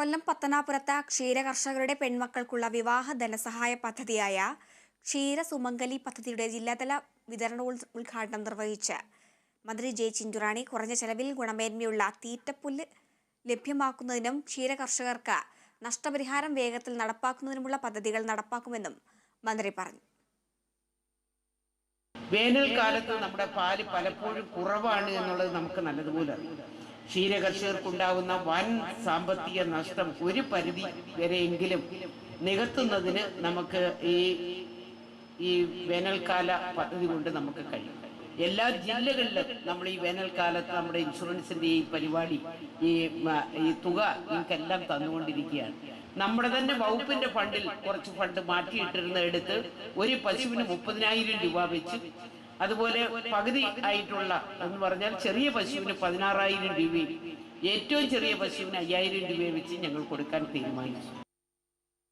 കൊല്ലം പത്തനാപുരത്ത് ക്ഷീരകർഷകരുടെ പെൺമക്കൾക്കുള്ള വിവാഹ ധനസഹായ പദ്ധതിയായ ക്ഷീര സുമംഗലി പദ്ധതിയുടെ ജില്ലാതല വിതരണ ഉദ്ഘാടനം നിർവഹിച്ച് മന്ത്രി ജെ ചിഞ്ചുറാണി കുറഞ്ഞ ചെലവിൽ ഗുണമേന്മയുള്ള തീറ്റപ്പുല്ല് ലഭ്യമാക്കുന്നതിനും ക്ഷീരകർഷകർക്ക് നഷ്ടപരിഹാരം വേഗത്തിൽ നടപ്പാക്കുന്നതിനുമുള്ള പദ്ധതികൾ നടപ്പാക്കുമെന്നും മന്ത്രി പറഞ്ഞു. വേനൽക്കാലത്ത് നമ്മുടെ പാൽ പലപ്പോഴും കുറവാണ് എന്നുള്ളത് നമുക്ക് നല്ലതുപോലെ ക്ഷീരകർഷകർക്കുണ്ടാകുന്ന വൻ സാമ്പത്തിക നഷ്ടം ഒരു പരിധി വരെയെങ്കിലും നികത്തുന്നതിന് നമുക്ക് ഈ ഈ വേനൽക്കാല പദ്ധതി കൊണ്ട് നമുക്ക് കഴിയും. എല്ലാ ജില്ലകളിലും നമ്മൾ ഈ വേനൽക്കാലത്ത് നമ്മുടെ ഇൻഷുറൻസിന്റെ ഈ പരിപാടി ഈ ഈ തുക നിങ്ങൾക്കെല്ലാം തന്നുകൊണ്ടിരിക്കുകയാണ്. നമ്മുടെ തന്നെ വകുപ്പിന്റെ ഫണ്ടിൽ കുറച്ച് ഫണ്ട് മാറ്റിയിട്ടിരുന്ന എടുത്ത് ഒരു പശുവിന് മുപ്പതിനായിരം രൂപ വെച്ച് അതുപോലെ പകുതി ആയിട്ടുള്ള എന്ന് പറഞ്ഞാൽ ചെറിയ പശുവിന് പതിനാറായിരം രൂപയും ഏറ്റവും ചെറിയ പശുവിന് അയ്യായിരം രൂപയും വെച്ച് ഞങ്ങൾ കൊടുക്കാൻ തീരുമാനിച്ചു.